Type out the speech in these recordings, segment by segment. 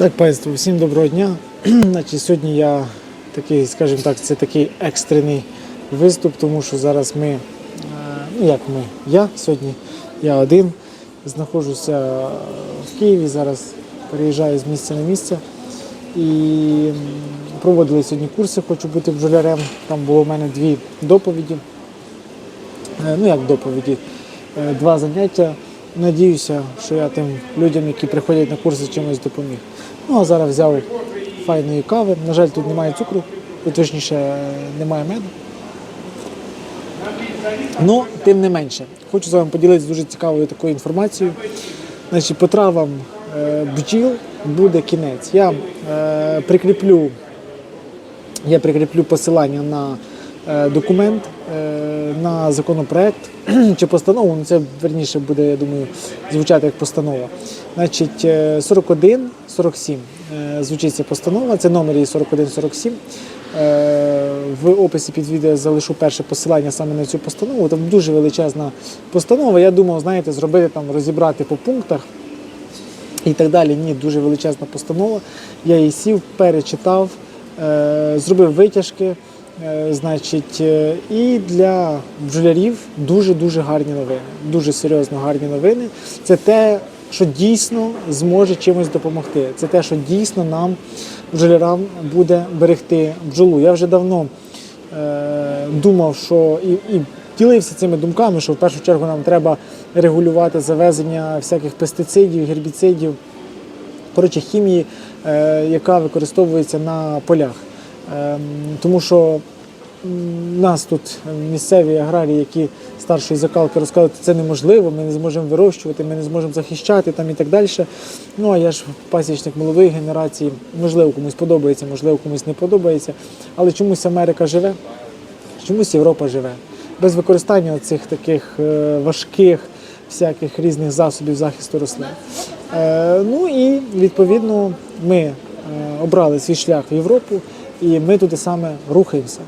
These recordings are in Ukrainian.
Так, панство, всім доброго дня. Значить, сьогодні я такий, скажімо так, це такий екстрений виступ, тому що зараз ми, е, ну як ми, я сьогодні, я один, знаходжуся в Києві, зараз переїжджаю з місця на місце. І проводили сьогодні курси, хочу бути бджолярем. Там було в мене дві доповіді. Е, Ну як доповіді, Е, два заняття. Надіюся, що я тим людям, які приходять на курси, чимось допоміг. Ну а зараз взяв файної кави. На жаль, тут немає цукру, точніше немає меду. Ну, тим не менше, хочу з вами поділитися дуже цікавою такою інформацією. Значить, по травам е, бджіл буде кінець. Я е, прикріплю я прикріплю посилання на документ, е, на законопроект чи постанову. Ну, це верніше буде, я думаю, звучати як постанова. Значить, е, 41 47 е, звучить ця постанова, це номер її 4147. Е, В описі під відео залишу перше посилання саме на цю постанову. Там дуже величезна постанова. Я думав, знаєте, зробити там, розібрати по пунктах і так далі. Ні, дуже величезна постанова. Я її сів, перечитав, е, зробив витяжки. Е, Значить, е, і для бджолярів дуже-дуже гарні новини. Дуже серйозно гарні новини. Це те, що дійсно зможе чимось допомогти. Це те, що дійсно нам, бджолярам, буде берегти бджолу. Я вже давно е, думав, що і, і ділився цими думками, що в першу чергу нам треба регулювати завезення всяких пестицидів, гербіцидів, коротше, хімії, е, яка використовується на полях. Ем, тому що нас тут місцеві аграрії, які старшої закалки розказують, це неможливо, ми не зможемо вирощувати, ми не зможемо захищати там і так далі. Ну а я ж пасічник молодої генерації, можливо, комусь подобається, можливо, комусь не подобається. Але чомусь Америка живе, чомусь Європа живе. Без використання цих таких е, важких всяких різних засобів захисту рослин. Е, ну і відповідно ми е, обрали свій шлях в Європу, і ми туди саме рухаємося.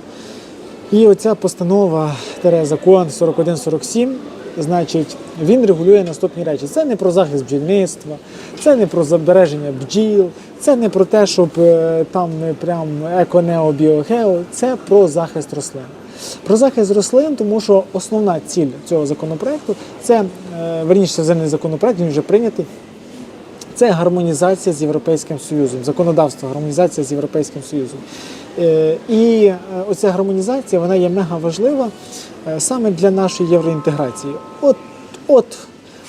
І оця постанова закон 4147, значить, він регулює наступні речі. Це не про захист бджільництва, це не про збереження бджіл, це не про те, щоб е, там прям еко-нео, біогео, це про захист рослин. Про захист рослин, тому що основна ціль цього законопроекту це е, верніше, це не законопроект, він вже прийнятий. Це гармонізація з Європейським Союзом, законодавство, гармонізація з Європейським Союзом. Е, І е, оця гармонізація вона є мега важлива е, саме для нашої євроінтеграції. От, от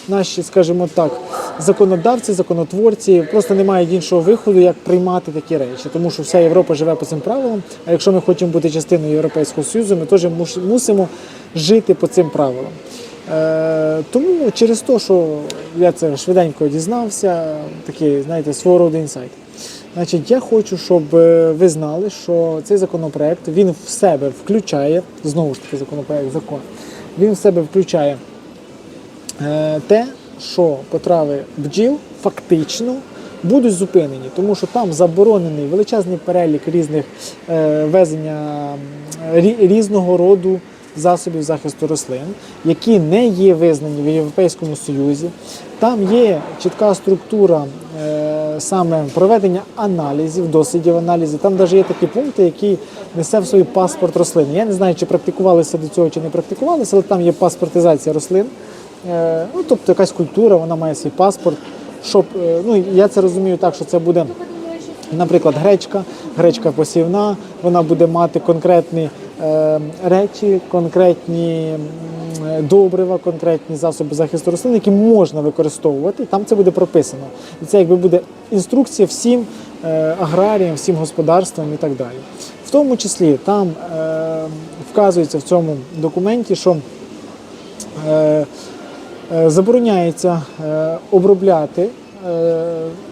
наші, скажімо так, законодавці, законотворці просто не мають іншого виходу, як приймати такі речі, тому що вся Європа живе по цим правилам. А якщо ми хочемо бути частиною Європейського Союзу, ми теж мусимо жити по цим правилам. Е, тому через те, що я це швиденько дізнався, такий, знаєте, свого роду інсайт. Значить, я хочу, щоб е, ви знали, що цей законопроект він в себе включає, знову ж таки, законопроект, закон, він в себе включає е, те, що потрави бджіл фактично будуть зупинені, тому що там заборонений величезний перелік різних везення різного роду засобів захисту рослин, які не є визнані в Європейському Союзі. Там є чітка структура е, саме проведення аналізів, дослідів аналізів. Там навіть є такі пункти, які несе в собі паспорт рослини. Я не знаю, чи практикувалися до цього, чи не практикувалися, але там є паспортизація рослин. Е, ну, тобто якась культура, вона має свій паспорт. Щоб, е, ну, я це розумію так, що це буде, наприклад, гречка, гречка посівна, вона буде мати конкретні е, речі, конкретні добрива, конкретні засоби захисту рослин, які можна використовувати. Там це буде прописано. І це якби буде інструкція всім е, аграріям, всім господарствам і так далі. В тому числі там е, вказується в цьому документі, що забороняється обробляти,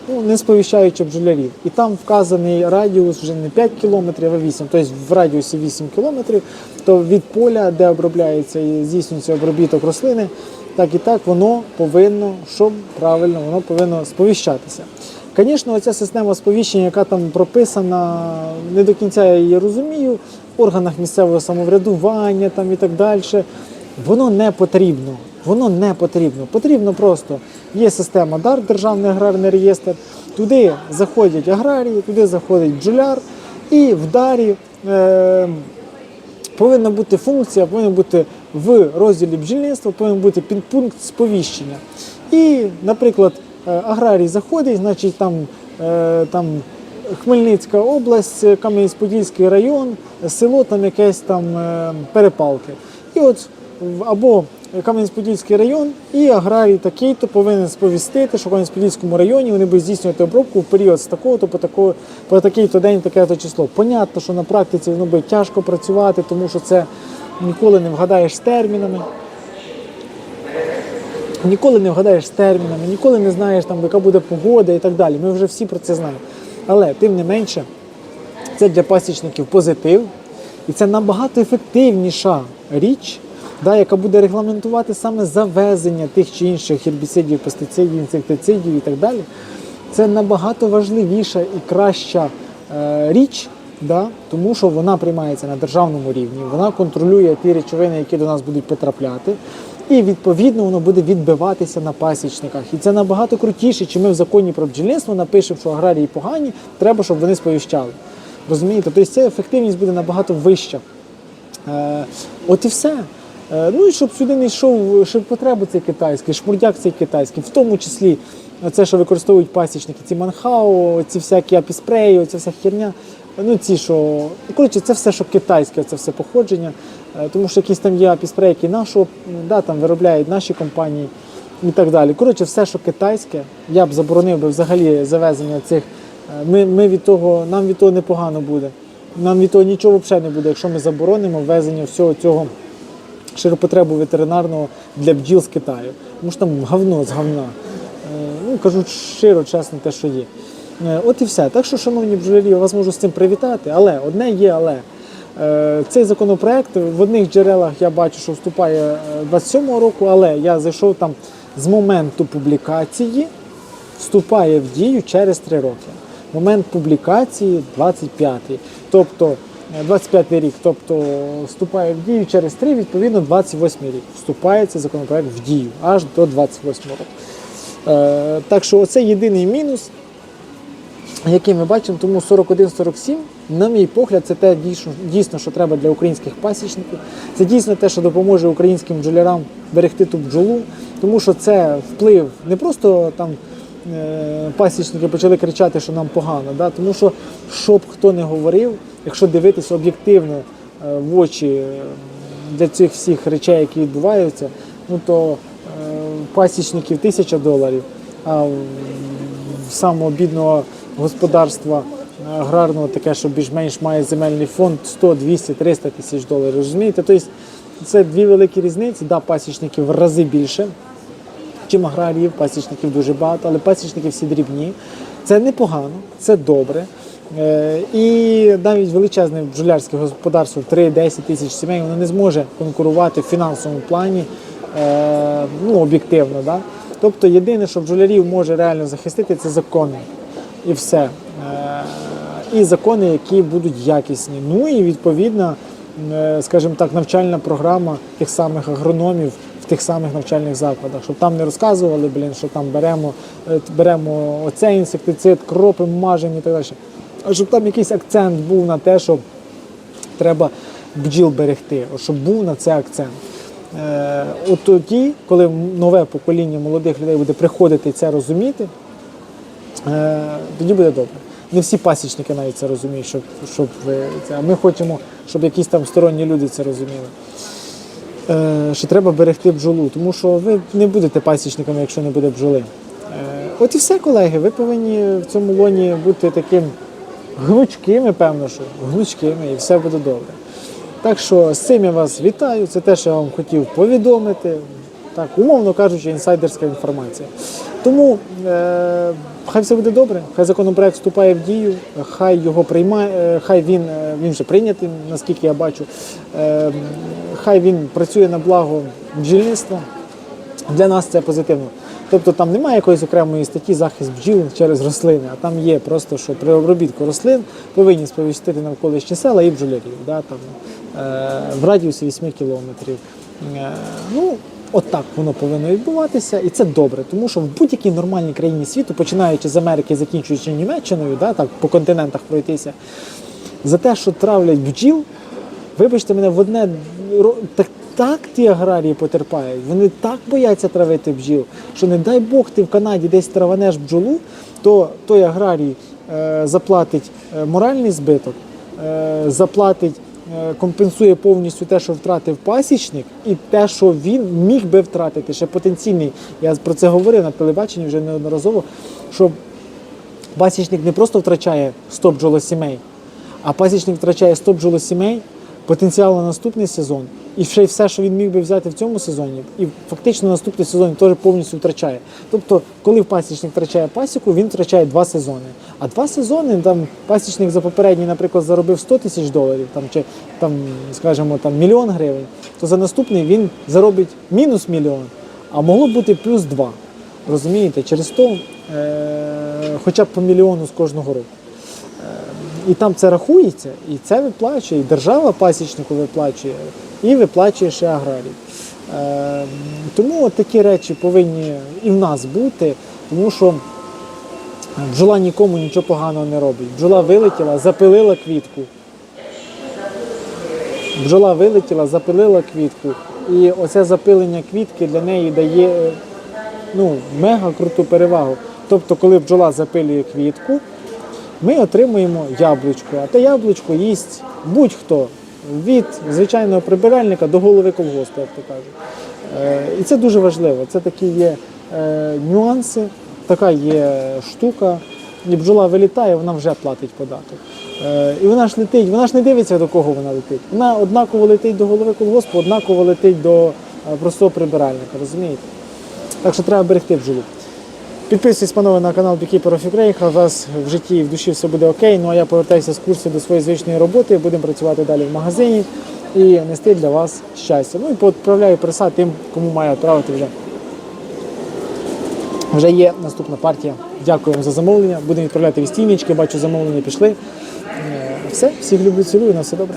ну, не сповіщаючи бджолярів. І там вказаний радіус вже не 5 кілометрів, а 8, тобто в радіусі 8 кілометрів, то від поля, де обробляється і здійснюється обробіток рослини, так і так воно повинно, щоб правильно, воно повинно сповіщатися. Звісно, ця система сповіщення, яка там прописана, не до кінця я її розумію, в органах місцевого самоврядування там і так далі. Воно не потрібно. Воно не потрібно. Потрібно просто є система ДАР, Державний аграрний реєстр, Туди заходять аграрії, туди заходить бджоляр, і в дарі е, повинна бути функція, повинна бути в розділі бджільництва, повинен бути підпункт сповіщення. І, наприклад, е, аграрій заходить, значить там, е, там Хмельницька область, Кам'янець-Подільський район, село там якесь там е, перепалки. І от або Кам'янець-Подільський район і аграрій такий-то повинен сповістити, що в Кам'янець-Подільському районі вони будуть здійснювати обробку в період з такого-то по, такого, по такий-то день, таке-то число. Понятно, що на практиці воно буде тяжко працювати, тому що це ніколи не вгадаєш з термінами. Ніколи не вгадаєш з термінами, ніколи не знаєш, там, яка буде погода і так далі. Ми вже всі про це знаємо. Але тим не менше, це для пасічників позитив, і це набагато ефективніша річ, да, яка буде регламентувати саме завезення тих чи інших гербіцидів, пестицидів, інсектицидів і так далі. Це набагато важливіша і краща е, річ, да, тому що вона приймається на державному рівні, вона контролює ті речовини, які до нас будуть потрапляти. І відповідно воно буде відбиватися на пасічниках. І це набагато крутіше, чи ми в законі про бджільництво напишемо, що аграрії погані, треба, щоб вони сповіщали. Розумієте? Тобто ця ефективність буде набагато вища. Е, от і все. Е, ну і щоб сюди не йшов ширпотреби цей китайський, шмурдяк цей китайський, в тому числі це, що використовують пасічники, ці манхао, ці всякі апіспреї, оця вся херня. Ну, ці, що. ну, Коротше, це все, що китайське, це все походження. Е, Тому що якісь там є апіспреї, які нашого, да, там виробляють наші компанії і так далі. Коротше, все, що китайське, я б заборонив би взагалі завезення цих. Е, Ми, ми від того, нам від того непогано буде. Нам від того нічого взагалі не буде, якщо ми заборонимо ввезення всього цього широпотребу ветеринарного для бджіл з Китаю. Тому що там говно з говна. Е, Ну, кажуть щиро, чесно, те, що є. Е, От і все. Так що, шановні бджолярі, я вас можу з цим привітати, але одне є, але. Е, Цей законопроект в одних джерелах я бачу, що вступає е, 27-го року, але я зайшов там з моменту публікації, вступає в дію через 3 роки. Момент публікації 25-й. Тобто 25 рік, тобто вступає в дію через 3, відповідно, 28 й рік. Вступає цей законопроект в дію аж до 28 року. Е, так що оце єдиний мінус, який ми бачимо, тому 41-47, на мій погляд, це те дійсно, дійсно, що треба для українських пасічників. Це дійсно те, що допоможе українським бджолярам берегти ту бджолу, тому що це вплив не просто там пасічники почали кричати, що нам погано, да? тому що що б хто не говорив, якщо дивитися об'єктивно е, в очі е, для цих всіх речей, які відбуваються, ну то е, пасічників тисяча доларів, а самого бідного господарства аграрного таке, що більш-менш має земельний фонд 100, 200, 300 тисяч доларів. Розумієте? Тобто це дві великі різниці. Да, пасічників в рази більше, чим аграріїв, пасічників дуже багато, але пасічники всі дрібні. Це непогано, це добре. Е, І навіть величезне бджолярське господарство 3-10 тисяч сімей воно не зможе конкурувати в фінансовому плані е, ну, об'єктивно. Да? Тобто єдине, що бджолярів може реально захистити, це закони. І все. Е, І закони, які будуть якісні. Ну і відповідно, е, скажімо так, навчальна програма тих самих агрономів тих самих навчальних закладах, щоб там не розказували, блін, що там беремо, е, беремо оцей інсектицид, кропимо, мажемо і так далі. А щоб там якийсь акцент був на те, що треба бджіл берегти, щоб був на це акцент. Е, От тоді, коли нове покоління молодих людей буде приходити і це розуміти, е, тоді буде добре. Не всі пасічники навіть це розуміють, щоб, щоб це. А ми хочемо, щоб якісь там сторонні люди це розуміли. Е, Що треба берегти бджолу, тому що ви не будете пасічниками, якщо не буде бджоли. Е, От і все, колеги. Ви повинні в цьому лоні бути таким гнучкими, певно, що гнучкими, і все буде добре. Так що з цим я вас вітаю. Це те, що я вам хотів повідомити. Так, умовно кажучи, інсайдерська інформація. Тому е, хай все буде добре, хай законопроект вступає в дію, хай його приймає, е, хай він, е, він вже прийнятий, наскільки я бачу. Е, хай він працює на благо бджільництва. Для нас це позитивно. Тобто там немає якоїсь окремої статті захист бджіл через рослини, а там є просто, що при обробітку рослин повинні сповістити навколишні села і бджолярів да, там, е, в радіусі 8 кілометрів. Е, ну, Отак воно повинно відбуватися, і це добре, тому що в будь-якій нормальній країні світу, починаючи з Америки, закінчуючи Німеччиною, да, так по континентах пройтися, за те, що травлять бджіл, вибачте мене, в одне так, так ті аграрії потерпають, вони так бояться травити бджіл, що не дай Бог ти в Канаді десь траванеш бджолу, то той аграрій е, заплатить е, моральний збиток, е, заплатить, е, компенсує повністю те, що втратив пасічник, і те, що він міг би втратити, ще потенційний. Я про це говорив на телебаченні вже неодноразово, що пасічник не просто втрачає 100 бджолосімей, а пасічник втрачає 100 бджолосімей, потенціал на наступний сезон, і ще й все, що він міг би взяти в цьому сезоні, і фактично наступний сезон теж повністю втрачає. Тобто, коли пасічник втрачає пасіку, він втрачає два сезони. А два сезони там пасічник за попередній, наприклад, заробив 100 тисяч доларів, там чи там, скажімо, там мільйон гривень, то за наступний він заробить мінус мільйон, а могло бути плюс два. Розумієте, через то е, хоча б по мільйону з кожного року. І там це рахується, і це виплачує, і держава пасічнику виплачує, і виплачує ще аграрій. Е, тому от такі речі повинні і в нас бути, тому що бджола нікому нічого поганого не робить. Бджола вилетіла, запилила квітку. Бджола вилетіла, запилила квітку. І оце запилення квітки для неї дає е, ну, мега круту перевагу. Тобто, коли бджола запилює квітку, ми отримуємо яблучко, а те яблучко їсть будь-хто від звичайного прибиральника до голови колгоспу, як то кажуть. Е, І це дуже важливо. Це такі є е, нюанси, така є штука. І бджола вилітає, вона вже платить податок. Е, І вона ж летить, вона ж не дивиться, до кого вона летить. Вона однаково летить до голови колгоспу, однаково летить до простого прибиральника, розумієте? Так що треба берегти бджолу. Підписуйтесь, панове, на канал Beekeeper of Ukraine. Хай у вас в житті і в душі все буде окей. Ну а я повертаюся з курсу до своєї звичної роботи. Будемо працювати далі в магазині і нести для вас щастя. Ну і відправляю преса тим, кому маю відправити вже. Вже є наступна партія. Дякую вам за замовлення. Будемо відправляти вістівнички. Бачу, замовлення пішли. Е, Все, всіх люблю, цілую, на все добре.